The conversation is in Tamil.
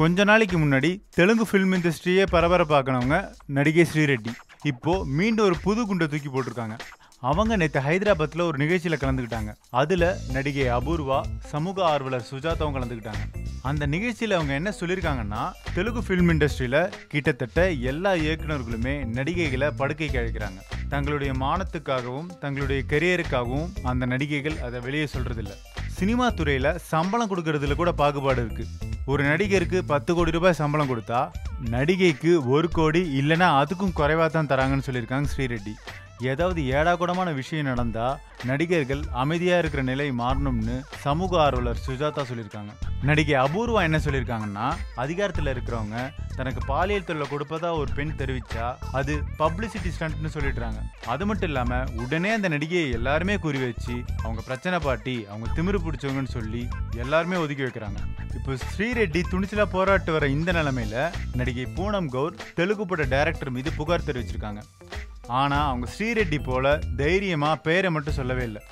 கொஞ்ச நாளைக்கு முன்னாடி தெலுங்கு ஃபிலிம் இண்டஸ்ட்ரியே பரபரப்பாக்கினவங்க நடிகை ஸ்ரீரெட்டி. இப்போது மீண்டும் ஒரு புது குண்டை தூக்கி போட்டிருக்காங்க. அவங்க நேற்று ஹைதராபாத்தில் ஒரு நிகழ்ச்சியில் கலந்துக்கிட்டாங்க. அதில் நடிகை அபூர்வா சமூக ஆர்வலர் சுஜாதாவும் கலந்துக்கிட்டாங்க. அந்த நிகழ்ச்சியில் அவங்க என்ன சொல்லியிருக்காங்கன்னா தெலுங்கு ஃபிலிம் இண்டஸ்ட்ரியில் கிட்டத்தட்ட எல்லா இயக்குநர்களுமே நடிகைகளை படுக்கைக்கு அழைக்கிறாங்க. தங்களுடைய மானத்துக்காகவும் தங்களுடைய கெரியருக்காகவும் அந்த நடிகைகள் அதை வெளியே சொல்கிறதில்ல சினிமா துறையில் சம்பளம் கொடுக்கறதுல கூட பாகுபாடு இருக்குது ஒரு நடிகருக்கு பத்து கோடி ரூபாய் சம்பளம் கொடுத்தா நடிகைக்கு ஒரு கோடி இல்லைன்னா அதுக்கும் குறைவாக தான் தராங்கன்னு சொல்லியிருக்காங்க ஸ்ரீரெட்டி. ஏதாவது ஏடாகுடமான விஷயம் நடந்தால் நடிகர்கள் அமைதியாக இருக்கிற நிலை மாறணும்னு சமூக ஆர்வலர் சுஜாதா சொல்லியிருக்காங்க. நடிகை அபூர்வா என்ன சொல்லியிருக்காங்கன்னா அதிகாரத்தில் இருக்கிறவங்க தனக்கு பாலியல் தொல்லை கொடுப்பதா ஒரு பெண் தெரிவிச்சா அது பப்ளிசிட்டி ஸ்டண்ட்னு சொல்லிடுறாங்க. அது மட்டும் இல்லாம உடனே அந்த நடிகையை எல்லாருமே குறி வச்சு அவங்க பிரச்சனை பாட்டி அவங்க திமிரு பிடிச்சவங்கன்னு சொல்லி எல்லாருமே ஒதுக்கி வைக்கிறாங்க. இப்போ ஸ்ரீரெட்டி துணிச்சலா போராட்டு வர இந்த நிலைமையில நடிகை பூனம் கவுர் தெலுங்கு பட டைரக்டர் மீது புகார் தெரிவிச்சிருக்காங்க. ஆனா அவங்க ஸ்ரீரெட்டி போல தைரியமா பேரை மட்டும் சொல்லவே இல்லை.